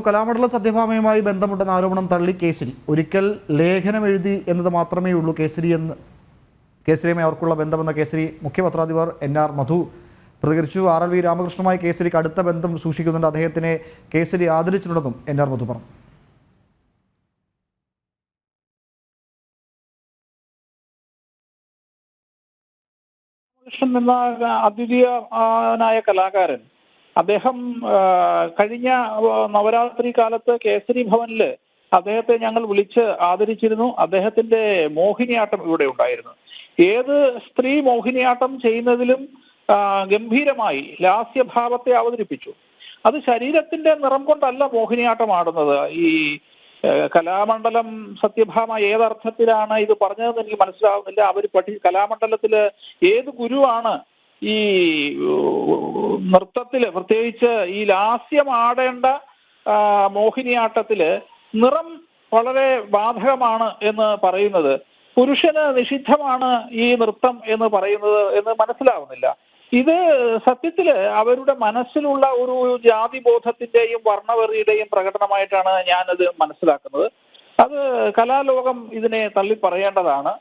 കലാമണ്ഡലം സത്യഭാമയുമായി ബന്ധമുണ്ടെന്ന ആരോപണം തള്ളി കേസരി ഒരിക്കൽ ലേഖനം എഴുതി എന്നത് മാത്രമേ ഉള്ളൂ. കേസരി എന്ന് കേസരിയുമായി അവർക്കുള്ള ബന്ധമെന്ന കേസരി മുഖ്യപത്രാധിപർ എൻ ആർ മധു പ്രതികരിച്ചു. ആർ എൽ വി രാമകൃഷ്ണമായി കേസരിക്ക് അടുത്ത ബന്ധം സൂക്ഷിക്കുന്നുണ്ട്. അദ്ദേഹത്തിനെ കേസരി ആദരിച്ചിട്ടുണ്ടെന്നും എൻ ആർ മധു പറഞ്ഞു. കൃഷ്ണൻ കലാകാരൻ അദ്ദേഹം കഴിഞ്ഞ നവരാത്രി കാലത്ത് കേസരി ഭവനിൽ അദ്ദേഹത്തെ ഞങ്ങൾ വിളിച്ച് ആദരിച്ചിരുന്നു. അദ്ദേഹത്തിന്റെ മോഹിനിയാട്ടം ഇവിടെ ഉണ്ടായിരുന്നു. ഏത് സ്ത്രീ മോഹിനിയാട്ടം ചെയ്യുന്നതിലും ഗംഭീരമായി ലാസ്യഭാവത്തെ അവതരിപ്പിച്ചു. അത് ശരീരത്തിന്റെ നിറം കൊണ്ടല്ല മോഹിനിയാട്ടം ആടുന്നത് ഈ കലാമണ്ഡലം സത്യഭാമ ഏതർത്ഥത്തിലാണ് ഇത് പറഞ്ഞതെന്ന് എനിക്ക് മനസ്സിലാവുന്നില്ല. അവർ പഠി കലാമണ്ഡലത്തിൽ ഏത് ഗുരുവാണ് ഈ നൃത്തത്തിൽ പ്രത്യേകിച്ച് ഈ ലാസ്യമാടേണ്ട മോഹിനിയാട്ടത്തിൽ നിറം വളരെ ബാധകമാണ് എന്ന് പറയുന്നത്. പുരുഷന് നിഷിദ്ധമാണ് ഈ നൃത്തം എന്ന് പറയുന്നത് എന്ന് മനസ്സിലാവുന്നില്ല. ഇത് സത്യത്തിൽ അവരുടെ മനസ്സിലുള്ള ഒരു ജാതി ബോധത്തിന്റെയും വർണവെറിയുടെയും പ്രകടനമായിട്ടാണ് ഞാനത് മനസ്സിലാക്കുന്നത്. അത് കലാലോകം ഇതിനെ തള്ളി പറയേണ്ടതാണ്